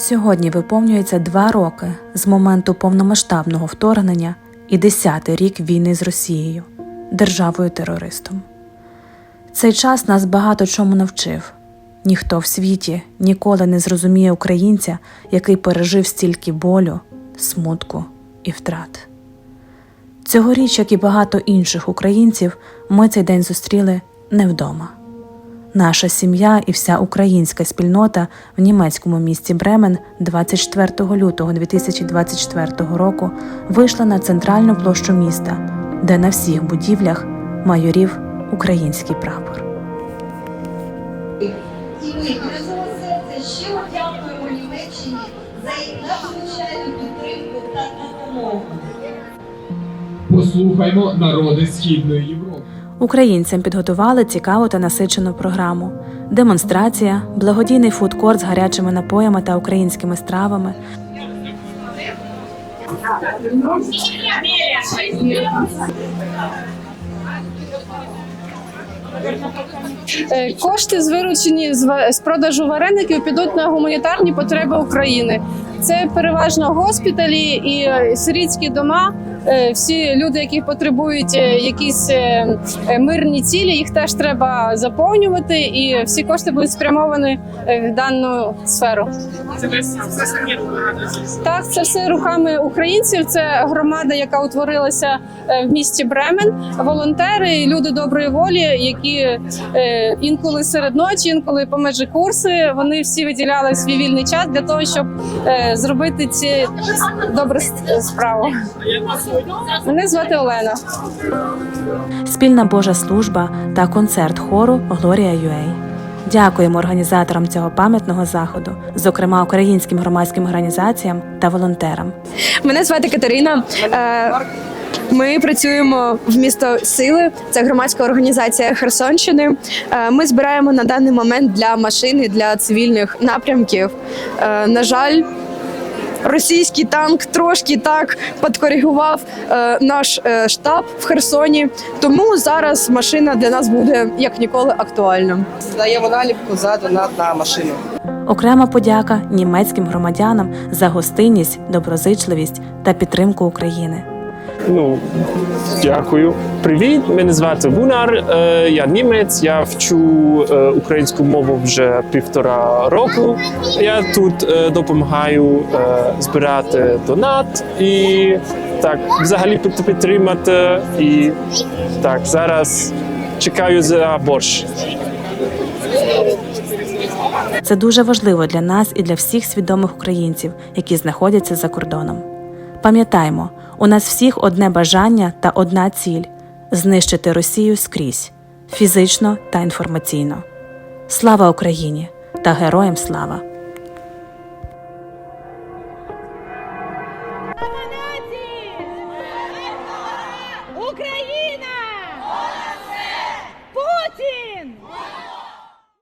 Сьогодні виповнюється два роки з моменту повномасштабного вторгнення і десятий рік війни з Росією, державою-терористом. Цей час нас багато чому навчив. Ніхто в світі ніколи не зрозуміє українця, який пережив стільки болю, смутку і втрат. Цьогоріч, як і багато інших українців, ми цей день зустріли не вдома. Наша сім'я і вся українська спільнота в німецькому місті Бремен 24 лютого 2024 року вийшла на центральну площу міста, де на всіх будівлях майорів український прапор. І ми усього серця щиро дякуємо Німеччині за їх надзвичайну підтримку та допомогу. Послухаймо народи Східної Європи. Українцям підготували цікаву та насичену програму: демонстрація, благодійний фудкорт з гарячими напоями та українськими стравами, Е, Кошти з виручені з продажу вареників підуть на гуманітарні потреби України. Це переважно госпіталі і е, сирітські дома. Е, Всі люди, які потребують е, якісь мирні цілі, їх теж треба заповнювати, і всі кошти будуть спрямовані в дану сферу. Так, це все руками українців. Це громада, яка утворилася в місті Бремен. Волонтери, і люди доброї волі, які інколи серед ночі, інколи по межі курси. Вони всі виділяли свій вільний час для того, щоб зробити ці добрі с- справи. Мене звати Олена. спільна Божа служба та концерт хору Глорія Юей. Дякуємо організаторам цього пам'ятного заходу, зокрема українським громадським організаціям та волонтерам. Мене звати Катерина. Е, Ми працюємо в місто Сили. Це громадська організація Херсонщини. Е, Ми збираємо на даний момент для машини для цивільних напрямків. Е, На жаль. Російський танк трошки так підкоригував е, наш е, штаб в Херсоні. Тому зараз машина для нас буде як ніколи актуальна. Даємо наліпку за донат на машину. Окрема подяка німецьким громадянам за гостинність, доброзичливість та підтримку України. Ну, дякую. Привіт, мене звати Гунар. Е, Я німець. Я вчу е, українську мову вже півтора року. Я тут е, допомагаю збирати донат і так взагалі підтримати. І так зараз чекаю за борщ. Це дуже важливо для нас і для всіх свідомих українців, які знаходяться за кордоном. Пам'ятаймо, у нас всіх одне бажання та одна ціль знищити Росію скрізь фізично та інформаційно. Слава Україні та героям слава! Україна!